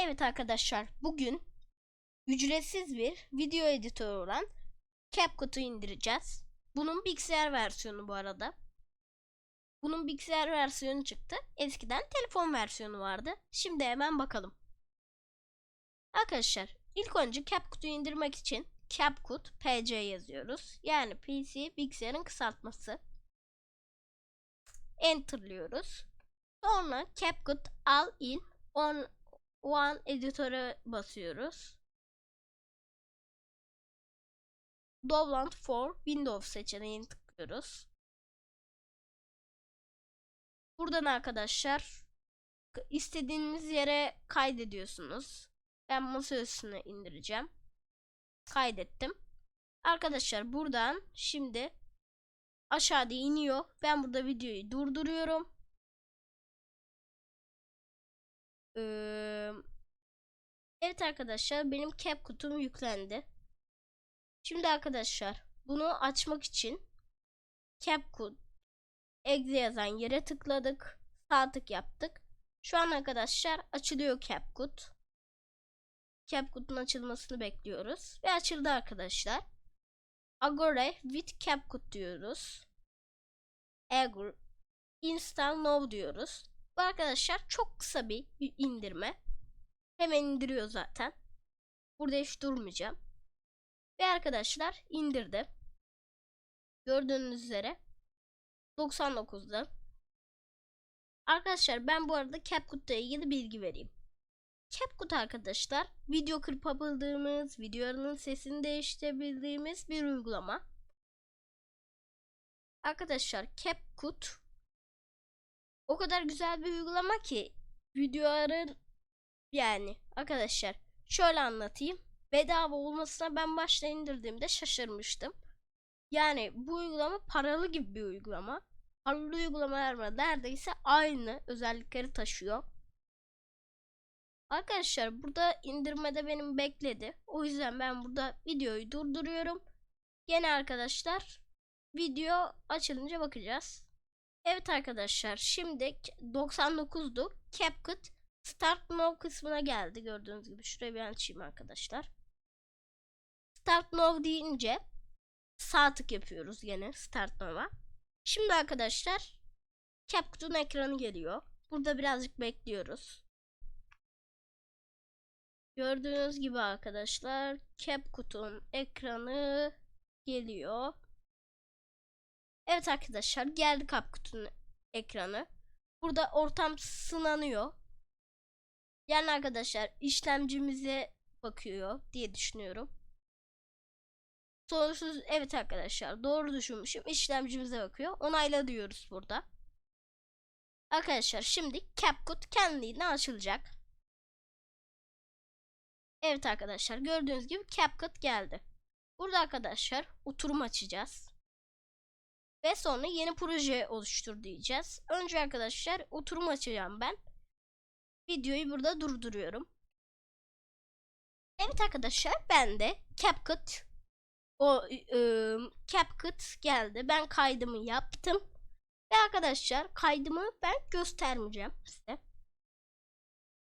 Evet arkadaşlar bugün ücretsiz bir video editörü olan CapCut'u indireceğiz. Bunun bilgisayar versiyonu bu arada. Bunun bilgisayar versiyonu çıktı. Eskiden telefon versiyonu vardı. Şimdi hemen bakalım. Arkadaşlar ilk önce CapCut'u indirmek için CapCut PC yazıyoruz. Yani PC bilgisayarın kısaltması. Enter'lıyoruz. Sonra CapCut All in on One editöre basıyoruz. Download for Windows seçeneğini tıklıyoruz. Buradan arkadaşlar istediğiniz yere kaydediyorsunuz. Ben masa üstüne indireceğim. Kaydettim. Arkadaşlar buradan şimdi aşağıda iniyor. Ben burada videoyu durduruyorum. Ee, evet arkadaşlar benim CapCut'um yüklendi. Şimdi arkadaşlar bunu açmak için CapCut exe yazan yere tıkladık. Sağ tık yaptık. Şu an arkadaşlar açılıyor CapCut. CapCut'un açılmasını bekliyoruz. Ve açıldı arkadaşlar. Agora with CapCut diyoruz. Agor install now diyoruz. Bu arkadaşlar çok kısa bir indirme. Hemen indiriyor zaten. Burada hiç durmayacağım. Ve arkadaşlar indirdi. Gördüğünüz üzere 99'da. Arkadaşlar ben bu arada CapCut'la ilgili bilgi vereyim. CapCut arkadaşlar video kırpabildiğimiz, videoların sesini değiştirebildiğimiz bir uygulama. Arkadaşlar CapCut o kadar güzel bir uygulama ki videoların yani arkadaşlar şöyle anlatayım. Bedava olmasına ben başta indirdiğimde şaşırmıştım. Yani bu uygulama paralı gibi bir uygulama. Paralı uygulamalarla neredeyse aynı özellikleri taşıyor. Arkadaşlar burada indirmede benim bekledi. O yüzden ben burada videoyu durduruyorum. Gene arkadaşlar video açılınca bakacağız. Evet arkadaşlar şimdi 99'du. CapCut Start Now kısmına geldi. Gördüğünüz gibi şuraya bir açayım arkadaşlar. Start Now deyince sağ tık yapıyoruz yine Start Now'a. Şimdi arkadaşlar CapCut'un ekranı geliyor. Burada birazcık bekliyoruz. Gördüğünüz gibi arkadaşlar CapCut'un ekranı geliyor. Evet arkadaşlar geldi CapCut'un ekranı. Burada ortam sınanıyor. Yani arkadaşlar işlemcimize bakıyor diye düşünüyorum. Sorunsuz evet arkadaşlar doğru düşünmüşüm. İşlemcimize bakıyor. Onayla diyoruz burada. Arkadaşlar şimdi CapCut kendiliğinden açılacak. Evet arkadaşlar gördüğünüz gibi CapCut geldi. Burada arkadaşlar oturum açacağız. Ve sonra yeni proje oluştur diyeceğiz. Önce arkadaşlar oturum açacağım ben. Videoyu burada durduruyorum. Evet arkadaşlar ben de CapCut o e, CapCut geldi. Ben kaydımı yaptım. Ve arkadaşlar kaydımı ben göstermeyeceğim size.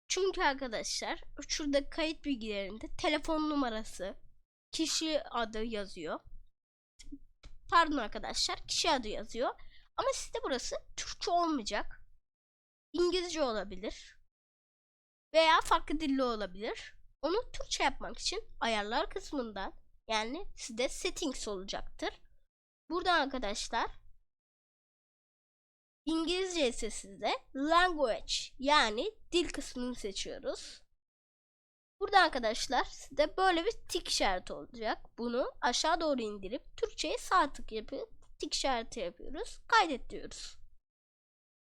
Çünkü arkadaşlar şurada kayıt bilgilerinde telefon numarası, kişi adı yazıyor. Pardon arkadaşlar kişi adı yazıyor. Ama sizde burası Türkçe olmayacak. İngilizce olabilir. Veya farklı dilli olabilir. Onu Türkçe yapmak için ayarlar kısmından yani sizde settings olacaktır. Burada arkadaşlar İngilizce ise sizde language yani dil kısmını seçiyoruz. Burada arkadaşlar sizde böyle bir tik işareti olacak. Bunu aşağı doğru indirip Türkçe'ye sağ tık yapıp tik işareti yapıyoruz. Kaydet diyoruz.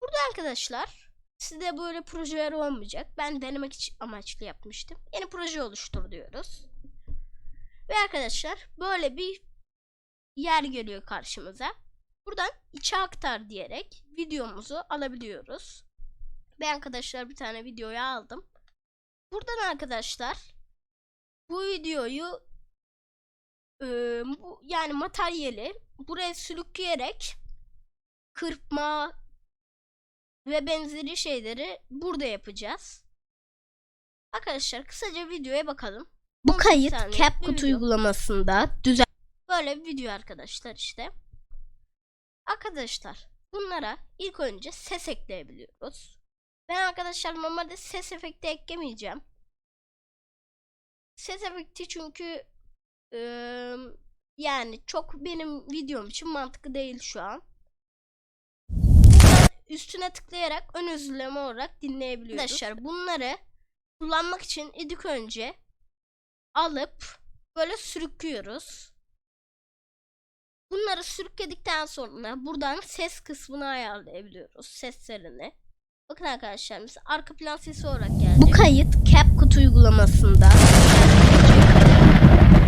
Burada arkadaşlar sizde böyle projeler olmayacak. Ben denemek için amaçlı yapmıştım. Yeni proje oluştur diyoruz. Ve arkadaşlar böyle bir yer geliyor karşımıza. Buradan içe aktar diyerek videomuzu alabiliyoruz. Ben arkadaşlar bir tane videoyu aldım. Buradan arkadaşlar bu videoyu e, bu, yani materyali buraya sürükleyerek kırpma ve benzeri şeyleri burada yapacağız. Arkadaşlar kısaca videoya bakalım. Bu 18 kayıt CapCut uygulamasında düzen Böyle bir video arkadaşlar işte. Arkadaşlar bunlara ilk önce ses ekleyebiliyoruz. Ben arkadaşlar normalde ses efekti eklemeyeceğim. Ses efekti çünkü eee, yani çok benim videom için mantıklı değil şu an. Üstüne tıklayarak ön özürleme olarak dinleyebiliyoruz. Arkadaşlar bunları kullanmak için ilk önce alıp böyle sürüklüyoruz. Bunları sürükledikten sonra buradan ses kısmını ayarlayabiliyoruz. Seslerini. Bakın arkadaşlar mesela arka plan sesi olarak gelecek. bu kayıt CapCut uygulamasında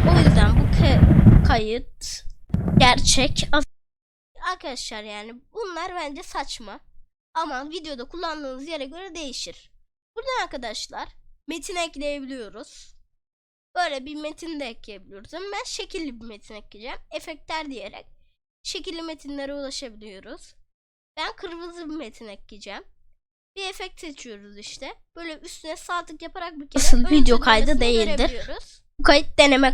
O yüzden bu kayıt gerçek. Arkadaşlar yani bunlar bence saçma. Ama videoda kullandığınız yere göre değişir. Buradan arkadaşlar metin ekleyebiliyoruz. Böyle bir metin de ekleyebiliyoruz. Ama ben şekilli bir metin ekleyeceğim. Efektler diyerek şekilli metinlere ulaşabiliyoruz. Ben kırmızı bir metin ekleyeceğim. Bir efekt seçiyoruz işte. Böyle üstüne sağ tık yaparak bir kere Asıl video kaydı değildir. bu kayıt deneme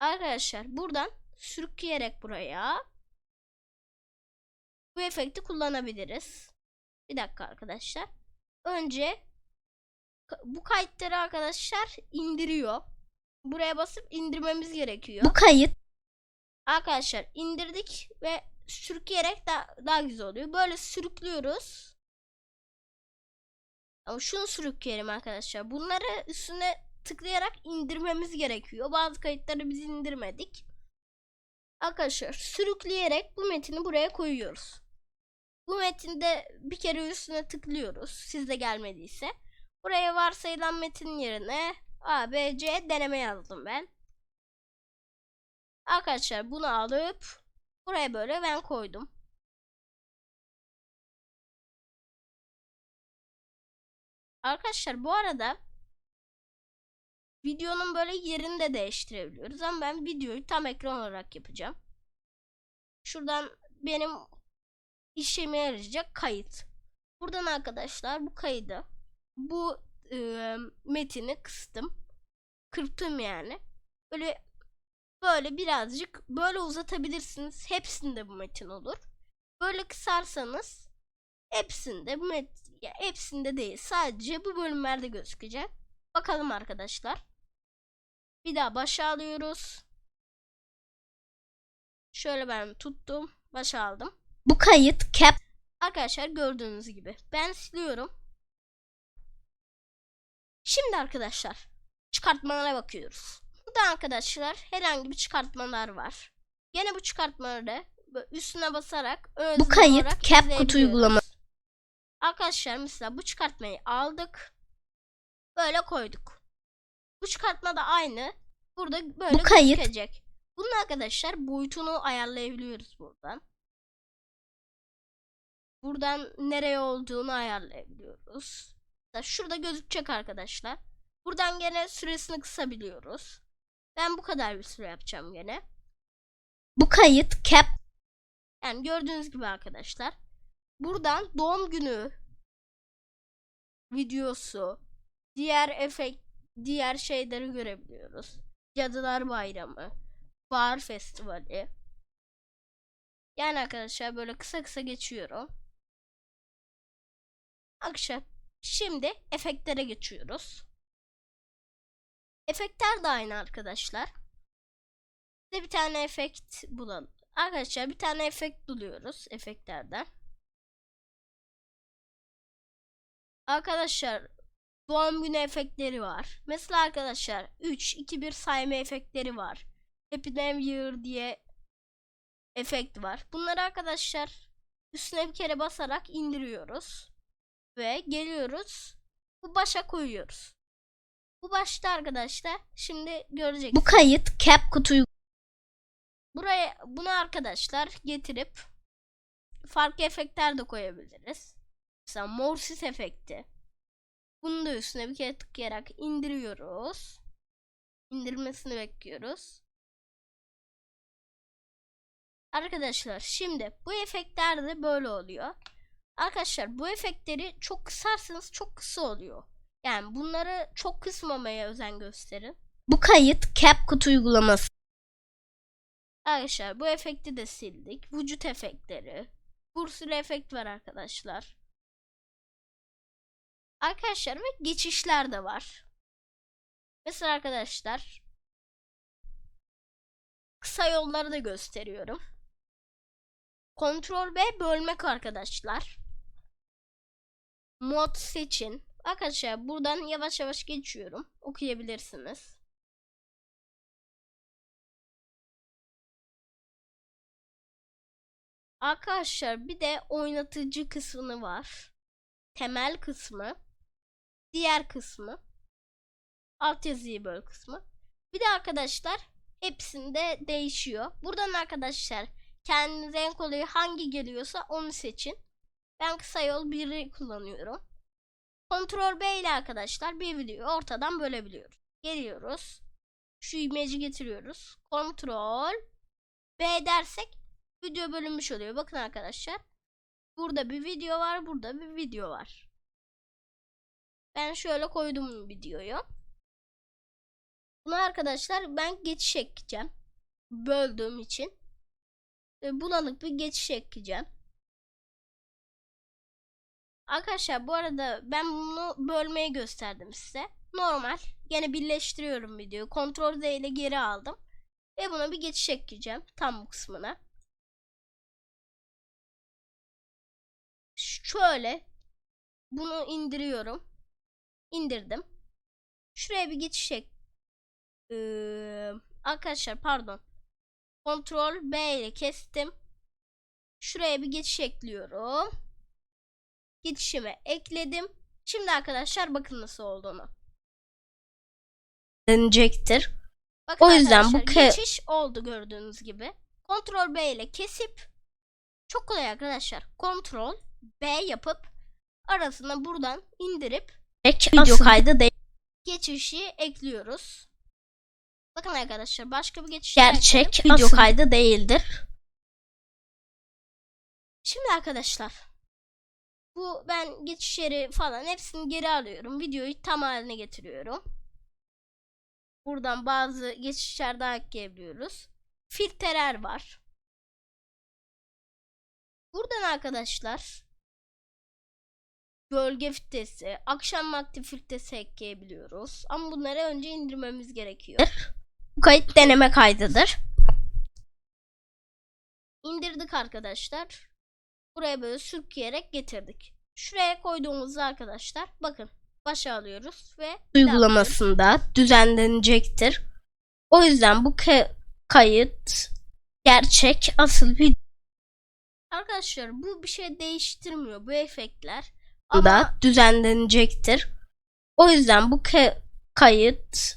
Arkadaşlar buradan sürükleyerek buraya bu efekti kullanabiliriz. Bir dakika arkadaşlar. Önce bu kayıtları arkadaşlar indiriyor. Buraya basıp indirmemiz gerekiyor. bu kayıt Arkadaşlar indirdik ve sürükleyerek daha, daha güzel oluyor. Böyle sürüklüyoruz. Ama şunu sürükleyelim arkadaşlar. Bunları üstüne tıklayarak indirmemiz gerekiyor. Bazı kayıtları biz indirmedik. Arkadaşlar sürükleyerek bu metini buraya koyuyoruz. Bu metinde bir kere üstüne tıklıyoruz. Sizde gelmediyse. Buraya varsayılan metin yerine A, B, C deneme yazdım ben. Arkadaşlar bunu alıp buraya böyle ben koydum. Arkadaşlar bu arada videonun böyle yerini de değiştirebiliyoruz ama ben videoyu tam ekran olarak yapacağım. Şuradan benim işime yarayacak kayıt. Buradan arkadaşlar bu kaydı bu e, metini kıstım. Kırptım yani. Böyle böyle birazcık böyle uzatabilirsiniz. Hepsinde bu metin olur. Böyle kısarsanız hepsinde bu met ya hepsinde değil. Sadece bu bölümlerde gözükecek. Bakalım arkadaşlar. Bir daha başa alıyoruz. Şöyle ben tuttum. Başa aldım. Bu kayıt Cap Arkadaşlar gördüğünüz gibi. Ben siliyorum. Şimdi arkadaşlar çıkartmalara bakıyoruz. Burada arkadaşlar herhangi bir çıkartmalar var. Gene bu çıkartmaları üstüne basarak bu kayıt CapCut uygulaması Arkadaşlar mesela bu çıkartmayı aldık. Böyle koyduk. Bu çıkartma da aynı. Burada böyle Bu kayıt- gözükecek. Bunun arkadaşlar boyutunu ayarlayabiliyoruz buradan. Buradan nereye olduğunu ayarlayabiliyoruz. Şurada gözükecek arkadaşlar. Buradan gene süresini kısabiliyoruz. Ben bu kadar bir süre yapacağım gene. bu kayıt Cap Yani gördüğünüz gibi arkadaşlar. Buradan doğum günü videosu, diğer efekt, diğer şeyleri görebiliyoruz. Cadılar Bayramı, Bahar Festivali. Yani arkadaşlar böyle kısa kısa geçiyorum. Arkadaşlar şimdi efektlere geçiyoruz. Efektler de aynı arkadaşlar. Size bir tane efekt bulalım. Arkadaşlar bir tane efekt buluyoruz efektlerden. Arkadaşlar doğum günü efektleri var. Mesela arkadaşlar 3 2 1 sayma efektleri var. Happy New Year diye efekt var. Bunları arkadaşlar üstüne bir kere basarak indiriyoruz ve geliyoruz. Bu başa koyuyoruz. Bu başta arkadaşlar şimdi göreceksiniz. bu kayıt CapCut uygulamasında Buraya bunu arkadaşlar getirip farklı efektler de koyabiliriz. Mesela mor sis efekti. Bunu da üstüne bir kere tıklayarak indiriyoruz. İndirmesini bekliyoruz. Arkadaşlar şimdi bu efektler de böyle oluyor. Arkadaşlar bu efektleri çok kısarsanız çok kısa oluyor. Yani bunları çok kısmamaya özen gösterin. Bu kayıt CapCut uygulaması. Arkadaşlar bu efekti de sildik. Vücut efektleri. Bir efekt var arkadaşlar. Arkadaşlar ve geçişler de var. Mesela arkadaşlar kısa yolları da gösteriyorum. Kontrol B bölmek arkadaşlar. Mod seçin. Arkadaşlar buradan yavaş yavaş geçiyorum. Okuyabilirsiniz. Arkadaşlar bir de oynatıcı kısmı var. Temel kısmı. Diğer kısmı. Altyazıyı böl kısmı. Bir de arkadaşlar hepsinde değişiyor. Buradan arkadaşlar kendinize en kolayı hangi geliyorsa onu seçin. Ben kısa yol 1'i kullanıyorum. Ctrl B ile arkadaşlar bir videoyu ortadan bölebiliyoruz. Geliyoruz. Şu imajı getiriyoruz. Ctrl B dersek video bölünmüş oluyor. Bakın arkadaşlar. Burada bir video var. Burada bir video var. Ben şöyle koydum videoyu. Bunu arkadaşlar ben geçiş ekleyeceğim. Böldüğüm için. Bulanık bir geçiş ekleyeceğim. Arkadaşlar bu arada ben bunu bölmeyi gösterdim size. Normal. Gene birleştiriyorum videoyu. Ctrl Z ile geri aldım. Ve buna bir geçiş ekleyeceğim. Tam bu kısmına. şöyle bunu indiriyorum. İndirdim. Şuraya bir geçiş ek. Ee, arkadaşlar pardon. Ctrl B ile kestim. Şuraya bir geçiş ekliyorum. Geçişime ekledim. Şimdi arkadaşlar bakın nasıl olduğunu. Denecektir. Bakın O yüzden bu geçiş oldu gördüğünüz gibi. Ctrl B ile kesip çok kolay arkadaşlar. Ctrl B yapıp arasına buradan indirip Video Asıl- kaydı değil. geçişi ekliyoruz. Bakın arkadaşlar başka bir geçiş Gerçek ekledim. video Asıl- kaydı değildir. Şimdi arkadaşlar bu ben geçiş yeri falan hepsini geri alıyorum. Videoyu tam haline getiriyorum. Buradan bazı geçişler daha ekleyebiliyoruz. Filtreler var. Buradan arkadaşlar gölge filtresi, akşam vakti filtresi ekleyebiliyoruz. Ama bunları önce indirmemiz gerekiyor. Bu kayıt deneme kaydıdır. İndirdik arkadaşlar. Buraya böyle sürükleyerek getirdik. Şuraya koyduğumuzda arkadaşlar bakın başa alıyoruz ve. Uygulamasında düzenlenecektir. O yüzden bu ka- kayıt gerçek asıl videoda Arkadaşlar bu bir şey değiştirmiyor bu efektler. Ama düzenlenecektir. O yüzden bu ka- kayıt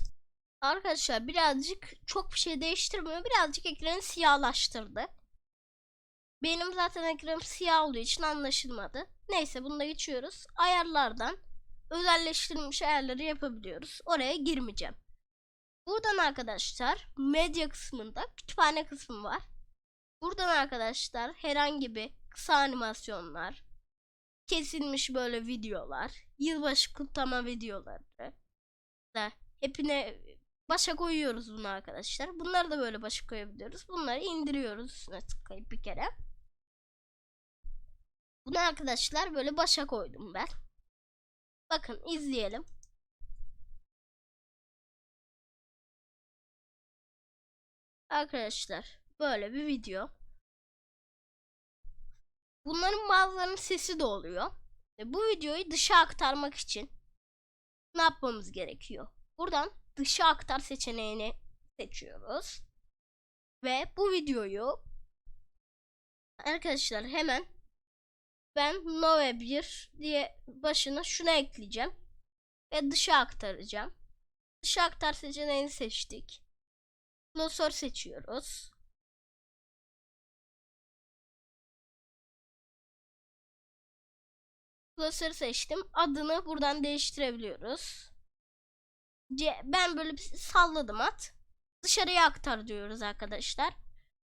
arkadaşlar birazcık çok bir şey değiştirmiyor. Birazcık ekranı siyahlaştırdı. Benim zaten ekranım siyah olduğu için anlaşılmadı. Neyse bunu da geçiyoruz. Ayarlardan özelleştirilmiş ayarları yapabiliyoruz. Oraya girmeyeceğim. Buradan arkadaşlar medya kısmında kütüphane kısmı var. Buradan arkadaşlar herhangi bir kısa animasyonlar, kesilmiş böyle videolar, yılbaşı kutlama videoları da hepine başa koyuyoruz bunu arkadaşlar. Bunları da böyle başa koyabiliyoruz. Bunları indiriyoruz üstüne tıklayıp bir kere. Bunu arkadaşlar böyle başa koydum ben. Bakın izleyelim. Arkadaşlar böyle bir video. Bunların bazılarının sesi de oluyor. Ve bu videoyu dışa aktarmak için ne yapmamız gerekiyor? Buradan dışa aktar seçeneğini seçiyoruz. Ve bu videoyu arkadaşlar hemen ben Nove 1 diye başına şuna ekleyeceğim. Ve dışa aktaracağım. Dışa aktar seçeneğini seçtik. Klasör seçiyoruz. Klasörü seçtim. Adını buradan değiştirebiliyoruz. Ben böyle bir salladım at. Dışarıya aktar diyoruz arkadaşlar.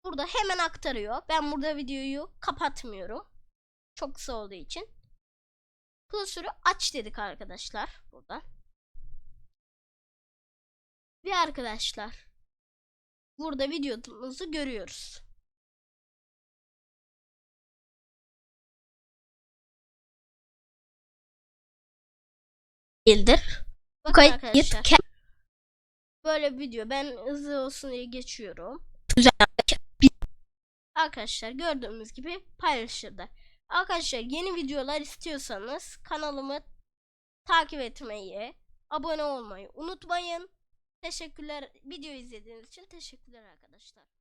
Burada hemen aktarıyor. Ben burada videoyu kapatmıyorum. Çok kısa olduğu için. Klasörü aç dedik arkadaşlar burada. Ve arkadaşlar burada videomuzu görüyoruz. değildir. Bakın kayıt arkadaşlar ke- böyle video ben hızlı olsun diye geçiyorum. düzenlemek Arkadaşlar gördüğümüz gibi paylaşıldı. Arkadaşlar yeni videolar istiyorsanız kanalımı takip etmeyi, abone olmayı unutmayın. Teşekkürler video izlediğiniz için teşekkürler arkadaşlar.